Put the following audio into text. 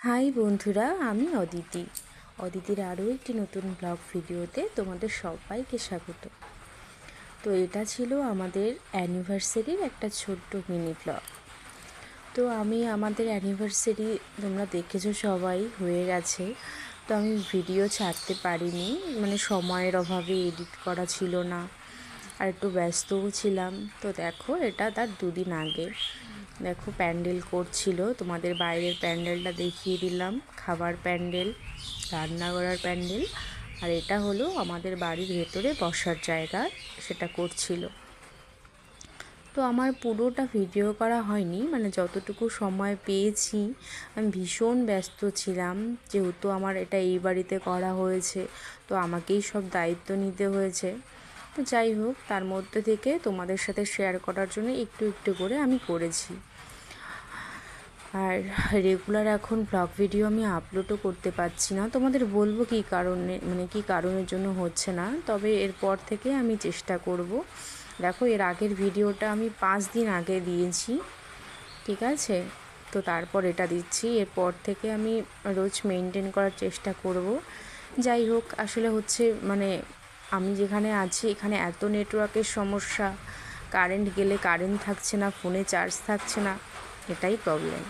High বন্ধুরা, আমি অদিতি। অদিতির আরও একটি নতুন ব্লগ ভিডিওতে তোমাদের সবাইকে স্বাগত। তো এটা ছিল আমাদের অ্যানিভার্সারির একটা ছোট্ট মিনি ব্লগ। তো আমি আমাদের অ্যানিভার্সারি তোমরা দেখেছ সবাই, হয়ে গেছে। তো আমি ভিডিও ছাড়তে পারিনি মানে সময়ের অভাবে এডিট করা ছিল না। আর একটু ব্যস্তও ছিলাম। তো দেখো, এটা তার দুদিন আগে। দেখো প্যান্ডেল করছিল, তোমাদের বাইরের প্যান্ডেলটা দেখিয়ে দিলাম, খাবার প্যান্ডেল, রান্না করার প্যান্ডেল, আর এটা হলো আমাদের বাড়ির ভেতরে বসার জায়গা, সেটা করছিল। তো আমার পুরোটা ভিডিও করা হয়নি মানে যতটুকু সময় পেয়েছি, আমি ভীষণ ব্যস্ত ছিলাম, যেহেতু আমার এটা এই বাড়িতে করা হয়েছে, তো আমাকেই সব দায়িত্ব নিতে হয়েছে। তো যাই হোক, তার মধ্যে থেকে তোমাদের সাথে শেয়ার করার জন্য একটু একটু করে আমি করেছি। আর রেগুলার এখন ব্লগ ভিডিও আমি আপলোডও করতে পারছি না। তোমাদের বলব কী কারণে মানে কী কারণের জন্য হচ্ছে না, তবে এরপর থেকে আমি চেষ্টা করব। দেখো, এর আগের ভিডিওটা আমি পাঁচ দিন আগে দিয়েছি, ঠিক আছে? তো তারপর এটা দিচ্ছি। এরপর থেকে আমি রোজ মেনটেন করার চেষ্টা করব। যাই হোক, আসলে হচ্ছে মানে আমি যেখানে আছি, এখানে এত নেটওয়ার্কের সমস্যা। কারেন্ট গেলে কারেন্ট থাকছে না, ফোনে চার্জ থাকছে না। এটাই প্রবলেম